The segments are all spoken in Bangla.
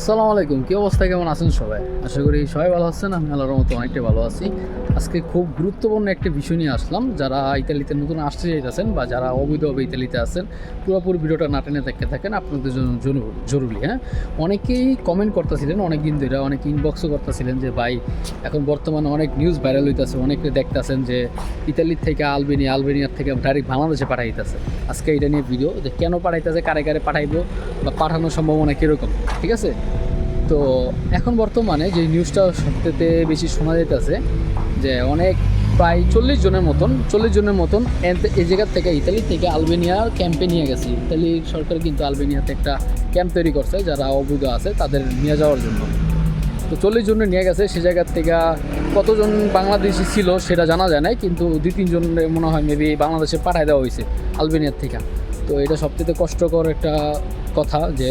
আসসালামু আলাইকুম, কী অবস্থা, কেমন আছেন সবাই? আশা করি সবাই ভালো আছেন, আমি আল্লাহর মতো অনেকটাই ভালো আছি। আজকে খুব গুরুত্বপূর্ণ একটা বিষয় নিয়ে আসলাম, যারা ইতালিতে নতুন আসতে চাইতেছেন বা যারা অবৈধভাবে ইতালিতে আছেন, পুরোপুরি ভিডিওটা না টেনে দেখতে থাকেন, আপনাদের জন্য জরুরি হ্যাঁ? অনেকেই কমেন্ট করতেছিলেন অনেক দিন ধরে অনেক ইনবক্সও করতেছিলেন যে, ভাই, এখন বর্তমানে অনেক নিউজ ভাইরাল হইতেছে, অনেকে দেখতেছেন যে, ইতালির থেকে আলবেনিয়া আলবেনিয়ার থেকে ডাইরেক্ট বাংলাদেশে পাঠাইতেছে। আজকে এটা নিয়ে ভিডিও যে কেন পাঠাইতেছে, কারে কারে পাঠাইবো বা পাঠানোর সম্ভাবনা কীরকম? ঠিক আছে? তো এখন বর্তমানে যে নিউজটা সবথেকে বেশি শোনা যেতেছে যে অনেক প্রায় চল্লিশ জনের মতন, চল্লিশ জনের মতন এই জায়গার থেকে ইতালি থেকে আলবেনিয়ার ক্যাম্পে নিয়ে গেছে। ইতালির সরকার কিন্তু আলবেনিয়াতে একটা ক্যাম্প তৈরি করছে, যারা অবৈধ আছে তাদের নিয়ে যাওয়ার জন্য। তো চল্লিশ জন নিয়ে গেছে, সে জায়গার থেকে কতজন বাংলাদেশি ছিল সেটা জানা যায় নাই, কিন্তু দুই তিনজন মনে হয় মেবি বাংলাদেশে পাঠায় দেওয়া হয়েছে আলবেনিয়ার থেকে। তো এটা সবচেয়ে কষ্টকর একটা কথা যে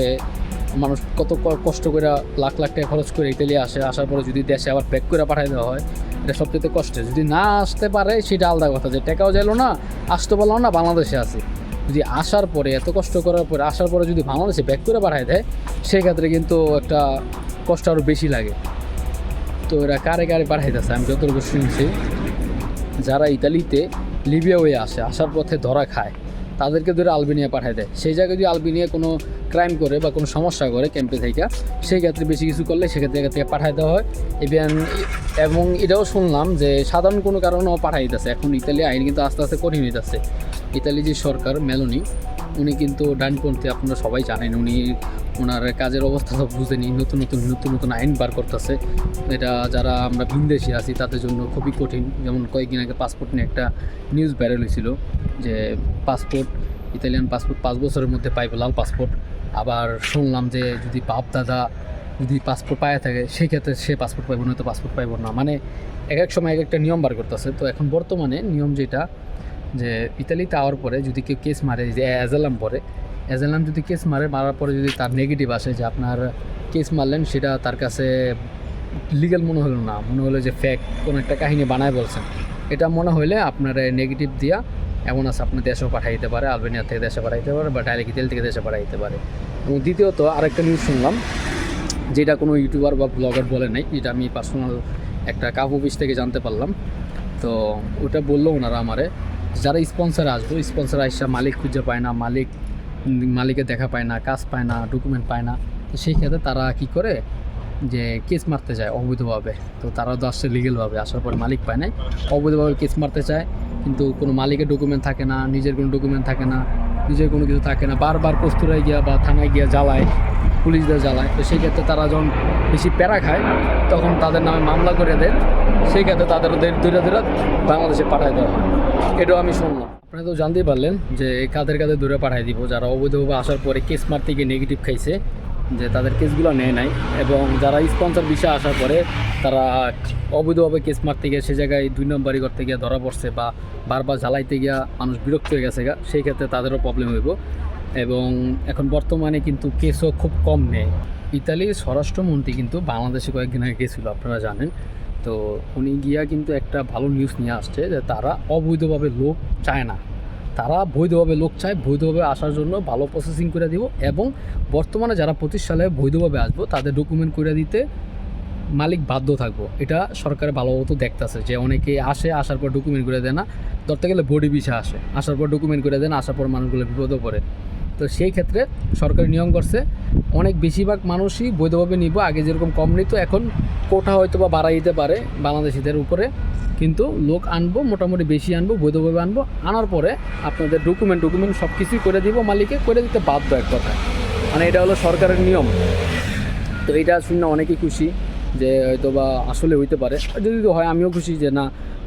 মানুষ কত কষ্ট করে লাখ লাখ টাকা খরচ করে ইতালি আসে, আসার পরে যদি দেশে আবার প্যাক করে পাঠিয়ে দেওয়া হয়, এটা সবচেয়ে কষ্ট যদি না আসতে পারে, সেটা আলাদা কথা, যে টাকাও যাইলো না, আসতে পারল না, বাংলাদেশে আছে। যদি আসার পরে, এত কষ্ট করার পরে, আসার পরে যদি বাংলাদেশে ব্যাক করে পাঠায় দেয়, সেক্ষেত্রে কিন্তু একটা কষ্ট আরও বেশি লাগে। তো এরা কারে কারে পাঠাইতেছে, আমি যতটুকু শুনছি, যারা ইতালিতে লিবিয়া হয়ে আসে, আসার পথে ধরা খায়। তাদেরকে ধরে আলবেনিয়া পাঠায় দেয়। সেই জায়গায় যদি আলবেনিয়া কোনো ক্রাইম করে বা কোনো সমস্যা করে ক্যাম্পে থেকে সেই ক্ষেত্রে বেশি কিছু করলে সেক্ষেত্রে থেকে পাঠায় দেওয়া হয়। ইভেন এবং এটাও শুনলাম যে সাধারণ কোনো কারণেও পাঠাই দিতেছে। এখন ইতালি আইন কিন্তু আস্তে আস্তে কঠিন হইতেছে ইতালি যে সরকার মেলোনি উনি কিন্তু ডানপন্থী, আপনারা সবাই জানেন, উনি ওনার কাজের অবস্থা তো বুঝেনি। নতুন নতুন নতুন নতুন আইন বার করতেছে। এটা যারা আমরা ভিনদেশি আছি, তাদের জন্য খুবই কঠিন। যেমন কয়েকদিন আগে পাসপোর্ট নিয়ে একটা নিউজ ভাইরাল হয়েছিল। যে পাসপোর্ট ইতালিয়ান পাসপোর্ট পাঁচ বছরের মধ্যে পাইব, লাল পাসপোর্ট আবার শুনলাম যে যদি বাপ দাদা যদি পাসপোর্ট পায়ে থাকে, সেক্ষেত্রে সে পাসপোর্ট পাইব না তো পাসপোর্ট পাইব না। মানে এক এক সময় এক একটা নিয়ম বার করতেছে। তো এখন বর্তমানে নিয়ম যেটা, যে ইতালিতে আওয়ার পরে যদি কেউ কেস মারে যে অ্যাজালাম পরে অ্যাজালাম যদি কেস মারে, মারার পরে যদি তার নেগেটিভ আসে, যে আপনার কেস মারলেন, সেটা তার কাছে লিগ্যাল মনে হলো না। মনে হলো যে ফ্যাক কোনো একটা কাহিনী বানায় বলছেন। এটা মনে হলে আপনার নেগেটিভ দিয়া এমন আছে আপনার দেশেও পাঠিয়ে দিতে পারে, আলবেনিয়া থেকে দেশে পাঠাইতে পারে, বা ডাইরেক্ট ইতালি থেকে দেশে পাঠাইতে পারে। এবং দ্বিতীয়ত, আরেকটা নিউজ শুনলাম, যেটা কোনো ইউটিউবার বা ব্লগার বলে নাই যেটা আমি পার্সোনাল একটা কাপ অফিস থেকে জানতে পারলাম। তো ওটা বলল ওনারা আমারে, যারা স্পন্সার আসব স্পন্সার আসা মালিক খুঁজে পায় না, মালিক, মালিকের দেখা পায় না, কাজ পায় না ডকুমেন্ট পায় না। তো সেই ক্ষেত্রে তারা কি করে, যে কেস মারতে যায় অবৈধভাবে। তো তারা তো আসছে লিগেলভাবে আসার পর মালিক পায় নাই, অবৈধভাবে কেস মারতে চায়। কিন্তু কোনো মালিকের ডকুমেন্ট থাকে না, নিজের কোনো ডকুমেন্ট থাকে না, নিজের কোনো কিছু থাকে না। বারবার কস্তুরায় গিয়া বা থানায় গিয়া জ্বালায়, পুলিশদের জ্বালায়। তো সেই ক্ষেত্রে তারা যখন বেশি প্যারা খায়, তখন তাদের নামে মামলা করে দেন সেই ক্ষেত্রে তাদের দূরে দূরে বাংলাদেশে পাঠায় দেওয়া হয়। এটাও আমি শুনলাম। আপনারা তো জানতেই পারলেন যে কাদের কাদের দূরে পাঠাই দিব। যারা অবৈধভাবে আসার পরে কেস মারতে গিয়ে নেগেটিভ খাইছে যে তাদের কেসগুলো নেয় নাই এবং যারা স্পন্সর বিষয়ে আসার পরে তারা অবৈধভাবে কেস মারতে গিয়ে সে জায়গায় দুই নম্বরই করতে গিয়ে ধরা পড়ছে বা বারবার জ্বালাইতে গিয়া মানুষ বিরক্ত হয়ে গেছে গা, সেই ক্ষেত্রে তাদেরও প্রবলেম হইব। এবং এখন বর্তমানে কিন্তু কেসও খুব কম নেয়। ইতালির স্বরাষ্ট্রমন্ত্রী কিন্তু বাংলাদেশে কয়েকদিন আগে গেছিল, আপনারা জানেন। তো উনি গিয়া কিন্তু একটা ভালো নিউজ নিয়ে আসছে যে তারা অবৈধভাবে লোক চায় না। তারা বৈধভাবে লোক চায়, বৈধভাবে আসার জন্য ভালো প্রসেসিং করে দিব এবং বর্তমানে যারা পঁচিশ সালে বৈধভাবে আসব, তাদের ডকুমেন্ট করে দিতে মালিক বাধ্য থাকব। এটা সরকার ভালোমতো দেখতেছে যে অনেকে আসে, আসার পর ডকুমেন্ট করে দেয় না। ধরতে গেলে বডি পিছা আসে। আসার পর ডকুমেন্ট করে দেন আসার পর মানুষগুলো বিপদে পড়ে। তো সেই ক্ষেত্রে সরকারি নিয়ম করছে, অনেক বেশিরভাগ মানুষই বৈধভাবে নিব, আগে যেরকম কম নিত, এখন কোটা হয়তো বা বাড়াই দিতে পারে বাংলাদেশিদের উপরে। কিন্তু লোক আনব, মোটামুটি বেশি আনব, বৈধভাবে আনব, আনার পরে আপনাদের ডকুমেন্ট ডকুমেন্ট সব কিছুই করে দিব, মালিকে করে দিতে বাধ্য এক কথা মানে এটা হলো সরকারের নিয়ম। তো এইটা শুনে অনেকেই খুশি যে হয়তো বা আসলে হইতে পারে। যদি হয়, আমিও খুশি যে না,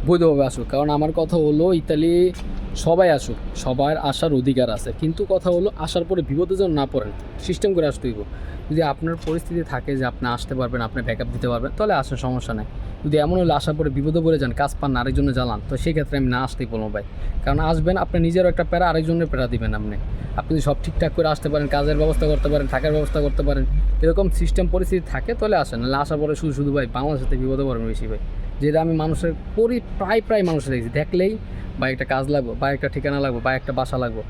বৈধভাবে আসুক। কারণ আমার কথা হলো, ইতালি সবাই আসুক, সবার আসার অধিকার আছে। কিন্তু কথা হলো, আসার পরে বিপদে যেন না পড়েন সিস্টেম করে আসতে হইব। যদি আপনার পরিস্থিতি থাকে যে আপনি আসতে পারবেন, আপনি ব্যাকআপ দিতে পারবেন, তাহলে আসার সমস্যা নেই। যদি এমন হলে, আসার পরে বিপদে পড়ে যান, কাজ পান আরেকজনে জ্বালান, তো সেই ক্ষেত্রে আমি না আসতেই বলব ভাই। কারণ আসবেন, আপনি নিজেরও একটা প্যারা, আরেকজনের প্যারা দিবেন আপনি। আপনি যদি সব ঠিকঠাক করে আসতে পারেন, কাজের ব্যবস্থা করতে পারেন, থাকার ব্যবস্থা করতে পারেন, এরকম সিস্টেম পরিস্থিতি থাকে, তাহলে আসেন। নাহলে আসার পরে শুধু শুধু ভাই, বাংলাদেশের থেকে বিপদে পড়বেন বেশি ভাই। যেটা আমি মানুষের পরি প্রায় প্রায় মানুষের দেখছি। দেখলেই বা একটা কাজ লাগবো বা একটা ঠিকানা লাগবো বা একটা বাসা লাগবো।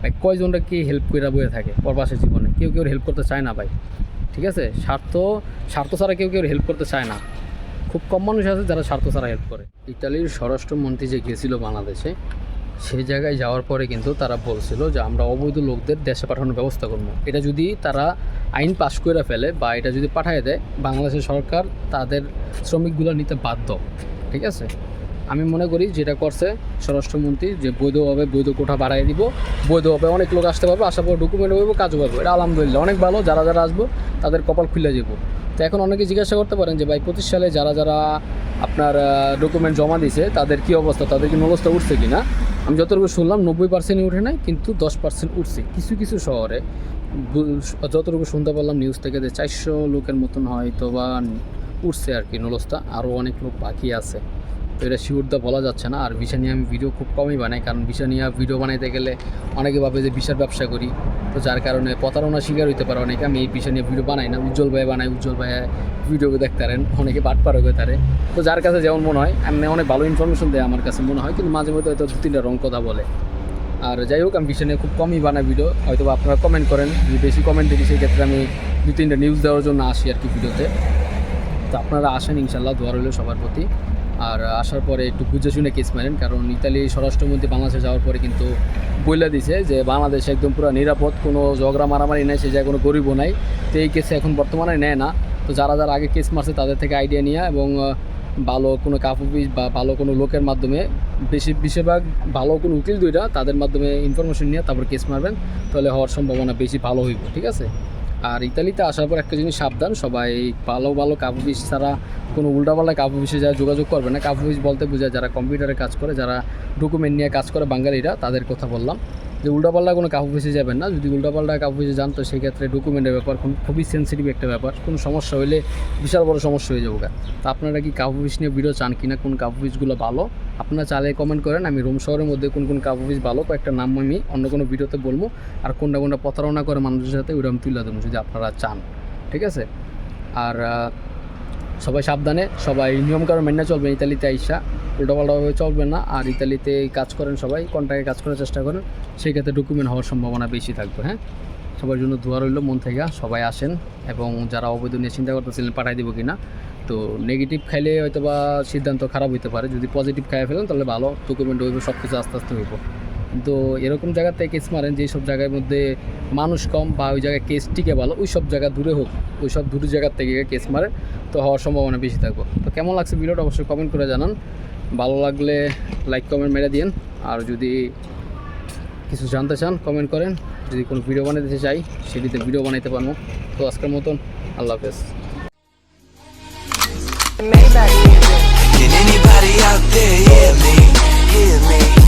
ভাই কয়জনটা কে হেল্প করে বয়ে থাকে পরবাসের জীবনে? কেউ কেউ হেল্প করতে চায় না ভাই। ঠিক আছে? স্বার্থ স্বার্থ ছাড়া কেউ কেউ হেল্প করতে চায় না। খুব কম মানুষ আছে যারা স্বার্থ ছাড়া হেল্প করে। ইতালির স্বরাষ্ট্রমন্ত্রী যে গিয়েছিল বাংলাদেশে সেই জায়গায় যাওয়ার পরে কিন্তু তারা বলছিল যে আমরা অবৈধ লোকদের দেশে পাঠানোর ব্যবস্থা করব। এটা যদি তারা আইন পাশ করে ফেলে বা এটা যদি পাঠিয়ে দেয়, বাংলাদেশের সরকার তাদের শ্রমিকগুলো নিতে বাধ্য, ঠিক আছে? আমি মনে করি যেটা করছে স্বরাষ্ট্রমন্ত্রী যে বৈধভাবে বৈধ কোঠা বাড়াই দিব, বৈধভাবে অনেক লোক আসতে পারবে আসার পর ডকুমেন্ট হইব, কাজও পাবো এটা আলহামদুলিল্লাহ, অনেক ভালো, যারা যারা আসব তাদের কপাল খুলে যাব তো এখন অনেকে জিজ্ঞাসা করতে পারেন যে, ভাই, পঁচিশ সালে যারা যারা আপনার ডকুমেন্ট জমা দিয়েছে তাদের কি অবস্থা? তাদের কি অবস্থা উঠছে কি না আমি যতটুকু শুনলাম, নব্বই পার্সেন্টই উঠে নাই, কিন্তু দশ পার্সেন্ট উঠছে। কিছু কিছু শহরে যতটুকু শুনতে পারলাম নিউজ থেকে যে চারশো লোকের মতন হয়তো বা উঠছে আর কি, নলস্তা। আরও অনেক লোক বাকি আছে। তো এটা শিওরদা বলা যাচ্ছে না। আর ভিসা নিয়ে আমি ভিডিও খুব কমই বানাই, কারণ ভিসা নিয়ে ভিডিও বানাইতে গেলে অনেকে ভাবে যে ভিসার ব্যবসা করি। তো যার কারণে প্রতারণা শিকার হইতে পারে অনেকে। আমি এই ভিসা নিয়ে ভিডিও বানাই না, উজ্জ্বল ভাই বানাই উজ্জ্বল ভাই ভিডিও দেখতে পারেন, অনেকে বাট পার হয়ে তারে। তো যার কাছে যেমন মনে হয় আমি অনেক ভালো ইনফরমেশন দেয় আমার কাছে মনে হয়, কিন্তু মাঝে মধ্যে হয়তো দু, তিনটা রং কথা বলে। আর যাই হোক, আমি বিষয় নিয়ে খুব কমই বানাই ভিডিও হয়তো আপনারা কমেন্ট করেন যদি বেশি কমেন্ট দেখি, সেই ক্ষেত্রে আমি দু, তিনটা নিউজ দেওয়ার জন্য আসি আর কি ভিডিওতে তো। আপনারা আসেন ইনশাল্লাহ দোয়া রইল সবার প্রতি। আর আসার পরে একটু বুঝে শুনে কেস মারেন, কারণ ইতালি স্বরাষ্ট্রমন্ত্রী বাংলাদেশে যাওয়ার পরে কিন্তু বইলা দিছে যে বাংলাদেশ একদম পুরো নিরাপদ, কোনো ঝগড়া মারামারি নেই, সে জায়গায় কোনো গরিবও নাই। তো এই কেসে এখন বর্তমানে নেয় না। তো যারা যারা আগে কেস মারছে তাদের থেকে আইডিয়া নিয়ে এবং ভালো কোনো কাপুপিস বা ভালো কোনো লোকের মাধ্যমে, বেশি বেশিরভাগ ভালো কোনো উকিল দুইটা তাদের মাধ্যমে ইনফরমেশন নিয়ে তারপর কেস মারবেন, তাহলে হওয়ার সম্ভাবনা বেশি ভালো হইব, ঠিক আছে? আর ইতালিতে আসার পর একটা জিনিস সাবধান, সবাই ভালো ভালো কাপুবিস ছাড়া কোনো উল্টাপাল্টা কাপুবিসে যারা যোগাযোগ করবে না। কাপুবিস বলতে বোঝায় যারা কম্পিউটারে কাজ করে, যারা ডকুমেন্ট নিয়ে কাজ করে বাঙালিরা, তাদের কথা বললাম। যে উল্টাপাল্টা কোনো কাপুপিসে যাবেন না, যদি উল্টাপাল্টা কাপুপিসে যান তো সেক্ষেত্রে ডকুমেন্টের ব্যাপার, খুব- খুবই সেন্সিটিভ একটা ব্যাপার। কোনো সমস্যা হলে বিশাল বড় সমস্যা হয়ে যাবে তা আপনারা কি কাপুপিস নিয়ে ভিডিও চান কিনা? কোন কাপুপিসগুলো ভালো? আপনারা চালে কমেন্ট করেন, আমি রোম শহরের মধ্যে কোন কোন কাপুপিস ভালো, কয়েকটা নাম আমি অন্য কোনো ভিডিওতে বলব। আর কোনটা কোনটা প্রতারণা করে মানুষের সাথে ওইটা আমি তুলে দেবো যদি আপনারা চান। ঠিক আছে? আর সবাই সাবধানে, সবাই নিয়মকানুন মেনে চলবেন। ইতালিতে আইসা উল্টোপাল্টাভাবে চলবেন না। আর ইতালিতে কাজ করেন সবাই কন্ট্রাক্টে কাজ করার চেষ্টা করেন, সেই ক্ষেত্রে ডকুমেন্ট হওয়ার সম্ভাবনা বেশি থাকবে হ্যাঁ? সবার জন্য দোয়া রইল, মন থেকে সবাই আসেন এবং যারা অবৈধ নিয়ে চিন্তা করতেছিলেন পাঠাই দিব কিনা, তো নেগেটিভ খাইলে হয়তো বা সিদ্ধান্ত খারাপ হতে পারে। যদি পজিটিভ খাইয়ে ফেলেন, তাহলে ভালো ডকুমেন্ট হইব সব কিছু আস্তে আস্তে হইব। তো এরকম জায়গাতে কেস মারেন যেসব জায়গার মধ্যে মানুষ কম বা ওই জায়গায় কেস টিকে ভালো, ওই সব জায়গা দূরে হোক, ওই সব দূরে জায়গার থেকে কেস মারে তো হওয়ার সম্ভাবনা বেশি থাকব। তো কেমন লাগছে ভিডিওটা অবশ্যই কমেন্ট করে জানান। ভালো লাগলে লাইক কমেন্ট মেরে দিন আর যদি কিছু জানতে চান কমেন্ট করেন। যদি কোনো ভিডিও বানাতে চাই, সেটিতে ভিডিও বানাইতে পারব। তো আজকের মতন, আল্লাহ হাফেজ। Can anybody out there hear me? Hear me?